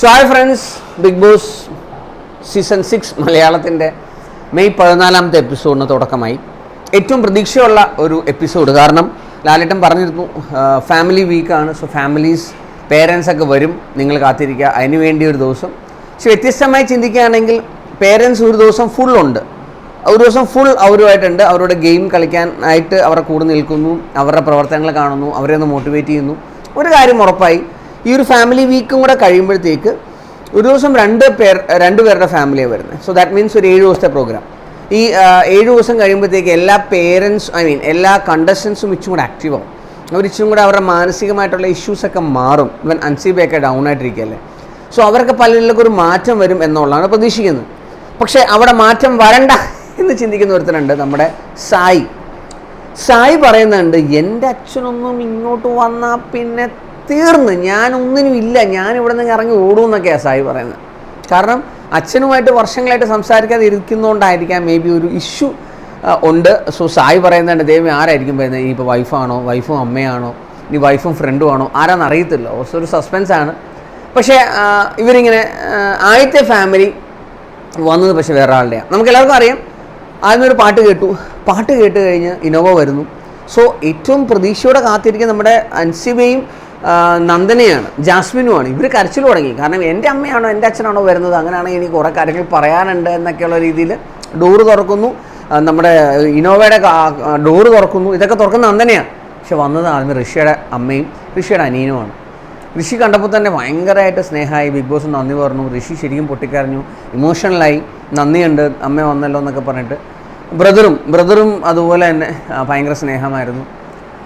So hi friends big boss season six മലയാളത്തിന്റെ May പതിനാലാമത്തെ എപ്പിസോഡിന് തുടക്കമായി. ഏറ്റവും പ്രതീക്ഷയുള്ള ഒരു എപ്പിസോഡ് കാരണം ലാലേട്ടൻ പറഞ്ഞിരുന്നു ഫാമിലി വീക്കാണ് സോ ഫാമിലീസ് പേരൻസ് ഒക്കെ വരും. നിങ്ങൾ കാത്തിരിക്കുക. അതിന് വേണ്ടി ഒരു ദിവസം. പക്ഷെ വ്യത്യസ്തമായി ചിന്തിക്കുകയാണെങ്കിൽ പേരൻസ് ഒരു ദിവസം ഫുൾ ഉണ്ട്. ഒരു ദിവസം ഫുൾ അവരുമായിട്ടുണ്ട്. അവരുടെ ഗെയിം കളിക്കാൻ ആയിട്ട് അവരുടെ കൂടെ നിൽക്കുന്നു. അവരുടെ പ്രവർത്തനങ്ങൾ കാണുന്നു. അവരെ ഒന്ന് മോട്ടിവേറ്റ് ചെയ്യുന്നു. ഒരു കാര്യം ഉറപ്പായി. ഈ ഒരു ഫാമിലി വീക്കും കൂടെ കഴിയുമ്പോഴത്തേക്ക് ഒരു ദിവസം രണ്ട് പേർ രണ്ട് പേരുടെ ഫാമിലിയാണ് വരുന്നത്. സോ ദാറ്റ് മീൻസ് ഒരു ഏഴ് ദിവസത്തെ പ്രോഗ്രാം ഈ ഏഴ് ദിവസം കഴിയുമ്പോഴത്തേക്ക് എല്ലാ പേരൻസ് ഐ മീൻ എല്ലാ കണ്ടസ്റ്റൻസും ഇച്ചും കൂടെ ആക്റ്റീവ് ആവും. അവർ ഇച്ചും കൂടെ അവരുടെ മാനസികമായിട്ടുള്ള ഇഷ്യൂസൊക്കെ മാറും. ഇവൻ അൻസീബയൊക്കെ ഡൗൺ ആയിട്ടിരിക്കുകയല്ലേ. സോ അവർക്ക് പലരിലൊക്കെ ഒരു മാറ്റം വരും എന്നുള്ളതാണ് പ്രതീക്ഷിക്കുന്നത്. പക്ഷേ അവിടെ മാറ്റം വരണ്ട എന്ന് ചിന്തിക്കുന്ന ഒരുത്തനുണ്ട് നമ്മുടെ സായി. സായി പറയുന്നുണ്ട് എന്റെ അച്ഛനൊന്നും ഇങ്ങോട്ട് വന്നാൽ പിന്നെ തീർന്ന് ഞാനൊന്നിനും ഇല്ല ഞാൻ നിന്ന് ഇറങ്ങി ഓടുമെന്നൊക്കെയാണ് സായി പറയുന്നത്. കാരണം അച്ഛനുമായിട്ട് വർഷങ്ങളായിട്ട് സംസാരിക്കാതെ ഇരിക്കുന്നതുകൊണ്ടായിരിക്കാം മേ ബി ഒരു ഇഷ്യൂ ഉണ്ട്. സോ സായി പറയുന്നുണ്ട് ദൈവം ആരായിരിക്കും പറയുന്നത് ഇനി ഇപ്പോൾ വൈഫാണോ? വൈഫും അമ്മയാണോ? ഇനി വൈഫും ഫ്രണ്ടും ആണോ? ആരാന്ന് അറിയത്തില്ല. ഓൾസോ ഒരു സസ്പെൻസാണ് പക്ഷേ ഇവരിങ്ങനെ ആദ്യത്തെ ഫാമിലി വന്നത് പക്ഷേ വേറെ ആളുടെയാണ് നമുക്ക് എല്ലാവർക്കും അറിയാം ആദ്യം ഒരു പാട്ട് കേട്ടു. പാട്ട് കേട്ട് കഴിഞ്ഞ് ഇനോവ വരുന്നു. സോ ഏറ്റവും പ്രതീക്ഷയോടെ കാത്തിരിക്കുന്ന നമ്മുടെ അൻസിബയും നന്ദനയാണ് ജാസ്മിനുമാണ്. ഇവർ കരച്ചിൽ തുടങ്ങി. കാരണം എന്റെ അമ്മയാണോ എന്റെ അച്ഛനാണോ വരുന്നത്? അങ്ങനെയാണെങ്കിൽ എനിക്ക് കുറേ കാര്യങ്ങൾ പറയാനുണ്ട് എന്നൊക്കെയുള്ള രീതിയിൽ ഡോറ് തുറക്കുന്നു. നമ്മുടെ ഇന്നോവയുടെ ഡോറ് തുറക്കുന്നു. ഇതൊക്കെ തുറക്കുന്ന നന്ദനയാണ്. പക്ഷെ വന്നത് ആദ്യം ഋഷിയുടെ അമ്മയും ഋഷിയുടെ അനിയനുമാണ്. ഋഷി കണ്ടപ്പോൾ തന്നെ ഭയങ്കരമായിട്ട് സ്നേഹമായി ബിഗ് ബോസ് നന്ദി പറഞ്ഞു. ഋഷി ശരിക്കും പൊട്ടിക്കരഞ്ഞു. ഇമോഷണലായി നന്ദിയുണ്ട് അമ്മ വന്നല്ലോ എന്നൊക്കെ പറഞ്ഞിട്ട്. ബ്രദറും ബ്രദറും അതുപോലെ തന്നെ ഭയങ്കര സ്നേഹമായിരുന്നു.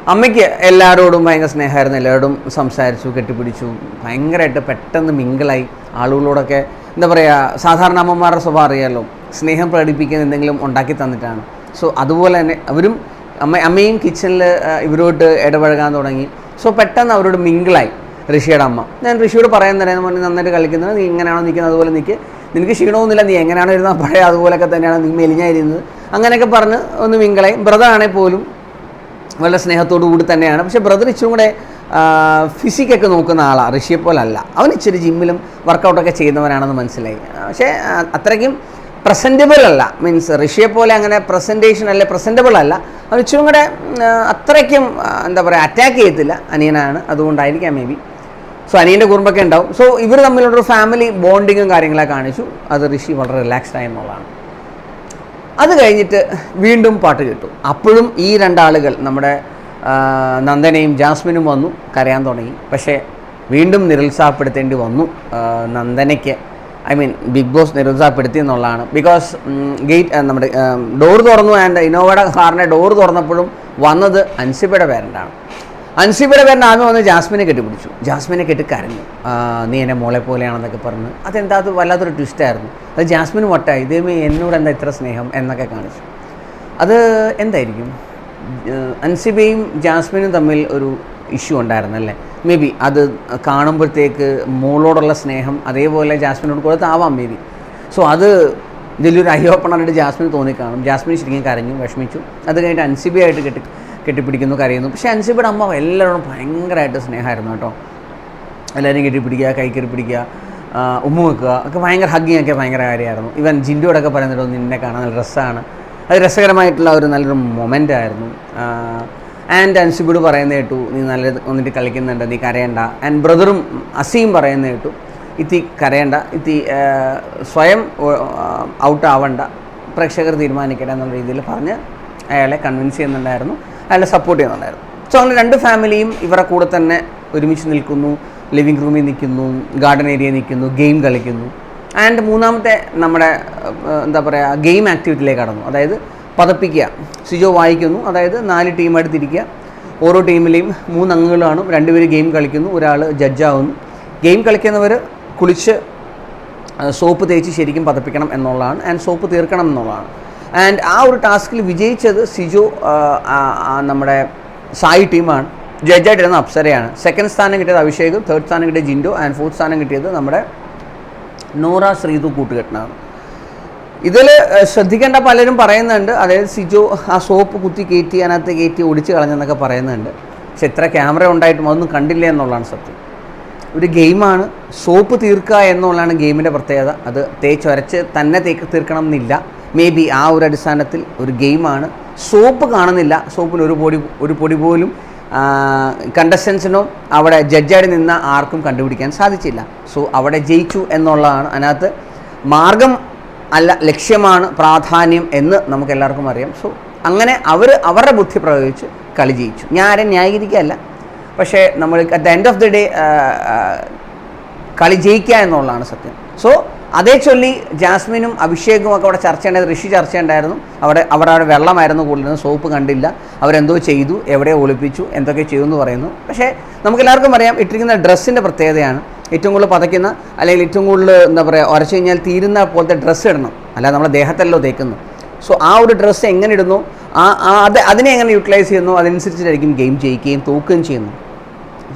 അമ്മയ്ക്ക് എല്ലാവരോടും ഭയങ്കര സ്നേഹമായിരുന്നു. എല്ലാവരോടും സംസാരിച്ചു കെട്ടിപ്പിടിച്ചു. ഭയങ്കരമായിട്ട് പെട്ടെന്ന് മിങ്കിളായി. ആളുകളോടൊക്കെ എന്താ പറയുക സാധാരണ അമ്മമാരുടെ സ്വഭാവം അറിയാമല്ലോ സ്നേഹം പ്രകടിപ്പിക്കുന്ന എന്തെങ്കിലും ഉണ്ടാക്കി തന്നിട്ടാണ്. സോ അതുപോലെ തന്നെ അവരും അമ്മ അമ്മയും കിച്ചണിൽ ഇവരോട്ട് ഇടപഴകാൻ തുടങ്ങി. സോ പെട്ടെന്ന് അവരോട് മിങ്കിളായി. ഋഷിയുടെ അമ്മ. ഞാൻ ഋഷിയോട് പറയാൻ തരാം പറഞ്ഞാൽ നന്നായിട്ട് കളിക്കുന്നത് നീ ഇങ്ങനെയാണോ നിൽക്കുന്നത്? അതുപോലെ നിൽക്ക് നിനക്ക് ക്ഷീണമൊന്നുമില്ല. നീ എങ്ങനെയാണോ ഇരുന്നത്? പഴയ അതുപോലെയൊക്കെ തന്നെയാണ്. നീ മെലിഞ്ഞായിരുന്നത്. അങ്ങനെയൊക്കെ പറഞ്ഞ് ഒന്ന് മിങ്കിളായി. ബ്രദറാണെങ്കിൽ പോലും വളരെ സ്നേഹത്തോടു കൂടി തന്നെയാണ്. പക്ഷേ ബ്രദർ ഇച്ചിരി കൂടെ ഫിസിക്കൊക്കെ നോക്കുന്ന ആളാണ് ഋഷിയെ പോലെ അല്ല അവൻ ഇച്ചിരി ജിമ്മിലും വർക്കൗട്ടൊക്കെ ചെയ്യുന്നവനാണെന്ന് മനസ്സിലായി. പക്ഷേ അത്രയ്ക്കും പ്രസന്റബിൾ അല്ല. മീൻസ് ഋഷിയെ പോലെ അങ്ങനെ പ്രസന്റേഷൻ അല്ലെ പ്രസന്റബിൾ അല്ല. അവൻ ഇച്ചിരി കൂടെ അത്രയ്ക്കും എന്താ പറയുക അറ്റാക്ക് ചെയ്യത്തില്ല. അനിയനാണ്. അതുകൊണ്ടായിരിക്കാം മേ ബി സോ അനിയന്റെ കുറുമ്പൊക്കെ ഉണ്ടാവും. സോ ഇവർ തമ്മിലുള്ളൊരു ഫാമിലി ബോണ്ടിങ്ങും കാര്യങ്ങളൊക്കെ കാണിച്ചു. അത് ഋഷി വളരെ റിലാക്സ്ഡ് ആയി എന്നുള്ളതാണ്. അത് കഴിഞ്ഞിട്ട് വീണ്ടും പാട്ട് കിട്ടും. അപ്പോഴും ഈ രണ്ടാളുകൾ നമ്മുടെ നന്ദനയും ജാസ്മിനും വന്നു കരയാൻ തുടങ്ങി. പക്ഷേ വീണ്ടും നിരുത്സാഹപ്പെടുത്തേണ്ടി വന്നു നന്ദനയ്ക്ക്. ഐ മീൻ ബിഗ് ബോസ് നിരുത്സാഹപ്പെടുത്തി എന്നുള്ളതാണ്. ബിക്കോസ് ഗേറ്റ് നമ്മുടെ ഡോർ തുറന്നു ആൻഡ് ഇന്നോവയുടെ കാറിന്റെ ഡോർ തുറന്നപ്പോഴും വന്നത് അൻസിബയുടെ പേരന്റാണ്. അൻസിബയുടെ പേരിന് ആദ്യം വന്ന് ജാസ്മിനെ കെട്ടിപ്പിടിച്ചു. ജാസ്മിനെ കെട്ടി കരഞ്ഞു. നീ എന്നെ മോളെ പോലെയാണെന്നൊക്കെ പറഞ്ഞ്. അതെന്താ അത് വല്ലാത്തൊരു ട്വിസ്റ്റായിരുന്നു അത് ജാസ്മിന് വട്ടായി ഇതേമേ എന്നോട് എന്താ ഇത്ര സ്നേഹം എന്നൊക്കെ കാണിച്ചു. അത് എന്തായിരിക്കും? അൻസിബയും ജാസ്മിനും തമ്മിൽ ഒരു ഇഷ്യൂ ഉണ്ടായിരുന്നല്ലേ മേ ബി അത് കാണുമ്പോഴത്തേക്ക് മോളോടുള്ള സ്നേഹം അതേപോലെ ജാസ്മിനോട് കൊടുത്താവാം മേ ബി സോ അത് ഇതിലൊരു ഐ ഓപ്പണായിട്ട് ജാസ്മിന് തോന്നിക്കാണും. ജാസ്മിൻ ശരിക്കും കരഞ്ഞു വിഷമിച്ചു. അത് കഴിഞ്ഞിട്ട് അൻസിബിയായിട്ട് കെട്ടി കെട്ടിപ്പിടിക്കുന്നു കരയുന്നു. പക്ഷേ അൻസിബിയുടെ അമ്മ എല്ലാവരോടും ഭയങ്കരമായിട്ട് സ്നേഹമായിരുന്നു കേട്ടോ. എല്ലാവരെയും കെട്ടിപ്പിടിക്കുക കൈ പിടിക്കുക ഉമ്മ വെക്കുക ഒക്കെ ഭയങ്കര ഹഗ്ഗിങ് ഒക്കെ ഭയങ്കര കാര്യമായിരുന്നു. ഇവൻ ജിൻഡോടൊക്കെ പറയുന്നുണ്ടോ നിന്നെ കാണാൻ നല്ല രസമാണ്. അത് രസകരമായിട്ടുള്ള ഒരു നല്ലൊരു മൊമെന്റ് ആയിരുന്നു. ആൻഡ് അൻസിബിഡ് പറയുന്ന കേട്ടു നീ നല്ല വന്നിട്ട് കളിക്കുന്നുണ്ട് നീ കരയണ്ട. ആൻഡ് ബ്രദറും അസീം പറയുന്ന കേട്ടു ഇത്തി കരയണ്ട ഇത്തി സ്വയം ഔട്ട് ആവണ്ട. പ്രേക്ഷകർ തീരുമാനിക്കട്ടെ എന്നുള്ള രീതിയിൽ പറഞ്ഞ് അയാളെ കൺവിൻസ് ചെയ്യുന്നുണ്ടായിരുന്നു. അയാളെ സപ്പോർട്ട് ചെയ്യുന്നുണ്ടായിരുന്നു സോ അങ്ങനെ രണ്ട് ഫാമിലിയും ഇവരുടെ കൂടെ തന്നെ ഒരുമിച്ച് നിൽക്കുന്നു ലിവിങ് റൂമിൽ നിൽക്കുന്നു ഗാർഡൻ ഏരിയ നിൽക്കുന്നു ഗെയിം കളിക്കുന്നു. ആൻഡ് മൂന്നാമത്തെ നമ്മുടെ എന്താ പറയുക ഗെയിം ആക്ടിവിറ്റിയിലേക്ക് കടന്നു. അതായത് പതപ്പിക്കുക. സിജോ വായിക്കുന്നു. അതായത് നാല് ടീമായിട്ട് തിരിക്കുക. ഓരോ ടീമിലെയും മൂന്ന് അംഗങ്ങൾ കാണും രണ്ടുപേർ ഗെയിം കളിക്കുന്നു ഒരാൾ ജഡ്ജാവുന്നു ഗെയിം കളിക്കുന്നവർ കുളിച്ച് സോപ്പ് തേച്ച് ശരിക്കും പതപ്പിക്കണം എന്നുള്ളതാണ്. ആൻഡ് സോപ്പ് തീർക്കണം എന്നുള്ളതാണ്. ആൻഡ് ആ ഒരു ടാസ്കിൽ വിജയിച്ചത് സിജു നമ്മുടെ സായി ടീമാണ്. ജഡ്ജായിട്ടിരുന്ന അപ്സരയാണ്. സെക്കൻഡ് സ്ഥാനം കിട്ടിയത് അഭിഷേകും തേർഡ് സ്ഥാനം കിട്ടിയത് ജിൻഡോ ആൻഡ് ഫോർത്ത് സ്ഥാനം കിട്ടിയത് നമ്മുടെ നൂറ ശ്രീതു കൂട്ടുകെട്ടിനാണ്. ഇതിൽ ശ്രദ്ധിക്കേണ്ട പലരും പറയുന്നുണ്ട് അതായത് സിജോ ആ സോപ്പ് കുത്തി കയറ്റി അതിനകത്ത് കയറ്റി ഒടിച്ച് കളഞ്ഞെന്നൊക്കെ പറയുന്നുണ്ട്. പക്ഷെ എത്ര ക്യാമറ ഉണ്ടായിട്ടും അതൊന്നും കണ്ടില്ല എന്നുള്ളതാണ് സത്യം. ഒരു ഗെയിമാണ് സോപ്പ് തീർക്കുക എന്നുള്ളതാണ് ഗെയിമിന്റെ പ്രത്യേകത. അത് തേച്ചൊരച്ച് തന്നെ തേക്ക് തീർക്കണം എന്നില്ല മേ ബി ആ ഒരു അടിസ്ഥാനത്തിൽ ഒരു ഗെയിമാണ് സോപ്പ് കാണുന്നില്ല. സോപ്പിന് ഒരു പൊടി ഒരു പൊടി പോലും കണ്ടസ്റ്റൻസിനോ അവിടെ ജഡ്ജായി നിന്ന ആർക്കും കണ്ടുപിടിക്കാൻ സാധിച്ചില്ല. സോ അവിടെ ജയിച്ചു എന്നുള്ളതാണ്. അതിനകത്ത് മാർഗം അല്ല ലക്ഷ്യമാണ് പ്രാധാന്യം എന്ന് നമുക്ക് എല്ലാവർക്കും അറിയാം. സോ അങ്ങനെ അവർ അവരുടെ ബുദ്ധി പ്രയോഗിച്ച് കളി ജയിച്ചു. ഞാൻ ആരെയും ന്യായീകരിക്കുകയല്ല. പക്ഷേ നമ്മൾ at the end of the day കളി ജയിക്കുക എന്നുള്ളതാണ് സത്യം. സോ അതേ ചൊല്ലി ജാസ്മിനും അഭിഷേകും ഒക്കെ അവിടെ ചർച്ച ഉണ്ടായത് ഋഷി ചർച്ച ഉണ്ടായിരുന്നു. അവിടെ അവിടെ അവിടെ വെള്ളമായിരുന്നു കൂടുതലും സോപ്പ് കണ്ടില്ല. അവരെന്തോ ചെയ്തു എവിടെ ഒളിപ്പിച്ചു എന്തൊക്കെ ചെയ്തു എന്ന് പറയുന്നു. പക്ഷേ നമുക്കെല്ലാവർക്കും അറിയാം ഇട്ടിരിക്കുന്ന ഡ്രസ്സിന്റെ പ്രത്യേകതയാണ്. ഏറ്റവും കൂടുതൽ പതയ്ക്കുന്ന അല്ലെങ്കിൽ ഏറ്റവും കൂടുതൽ എന്താ പറയുക ഉരച്ചു കഴിഞ്ഞാൽ തീരുന്ന പോലത്തെ ഡ്രസ്സ് ഇടണം. അല്ലാതെ നമ്മുടെ ദേഹത്തല്ലോ തേക്കുന്നു. സോ ആ ഒരു ഡ്രസ്സ് എങ്ങനെ ഇടുന്നു? ആ ആ അത് അതിനെ എങ്ങനെ യൂട്ടിലൈസ് ചെയ്യുന്നു? അതനുസരിച്ചിട്ടായിരിക്കും ഗെയിം ജയിക്കുകയും തോക്കുകയും ചെയ്യുന്നു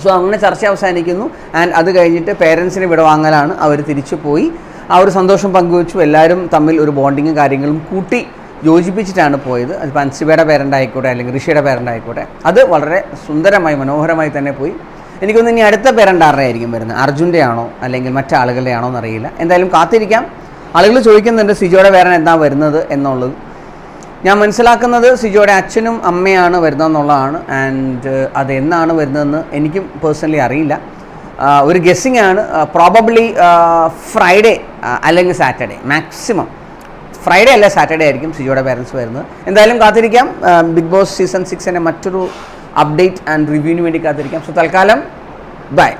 സോ അങ്ങനെ ചർച്ച അവസാനിക്കുന്നു. ആൻഡ് അത് കഴിഞ്ഞിട്ട് പേരൻസിനെ വിടവാങ്ങലാണ്. അവർ തിരിച്ചു പോയി. ആ ഒരു സന്തോഷം പങ്കുവച്ചു. എല്ലാവരും തമ്മിൽ ഒരു ബോണ്ടിങ്ങും കാര്യങ്ങളും കൂട്ടി യോജിപ്പിച്ചിട്ടാണ് പോയത്. അതിപ്പോൾ അൻസിബയുടെ പേരന്റ് ആയിക്കോട്ടെ അല്ലെങ്കിൽ ഋഷിയുടെ പേരന്റ് ആയിക്കോട്ടെ അത് വളരെ സുന്ദരമായി മനോഹരമായി തന്നെ പോയി. എനിക്കൊന്ന് ഇനി അടുത്ത പേരന്റ് ആരുടെ ആയിരിക്കും വരുന്നത്. അർജുന്റെ ആണോ അല്ലെങ്കിൽ മറ്റാളുകളുടെ ആണോ എന്നറിയില്ല. എന്തായാലും കാത്തിരിക്കാം. ആളുകൾ ചോദിക്കുന്നുണ്ട് സിജോയുടെ പേരൻ എന്താ വരുന്നത് എന്നുള്ളത്. ഞാൻ മനസ്സിലാക്കുന്നത് സിജോയുടെ അച്ഛനും അമ്മയാണ് വരുന്നതെന്നുള്ളതാണ്. ആൻഡ് അത് എന്നാണ് വരുന്നതെന്ന് എനിക്കും പേഴ്സണലി അറിയില്ല. ഒരു ഗസ്സിങ് ആണ് പ്രോബബ്ലി ഫ്രൈഡേ അല്ലെങ്കിൽ സാറ്റർഡേ മാക്സിമം ഫ്രൈഡേ അല്ല സാറ്റർഡേ ആയിരിക്കും സിജോയുടെ പേരൻസ് വരുന്നത്. എന്തായാലും കാത്തിരിക്കാം. ബിഗ് ബോസ് സീസൺ സിക്സിന്റെ മറ്റൊരു അപ്ഡേറ്റ് ആൻഡ് റിവ്യൂവിന് വേണ്ടി കാത്തിരിക്കാം. സോ തൽക്കാലം ബൈ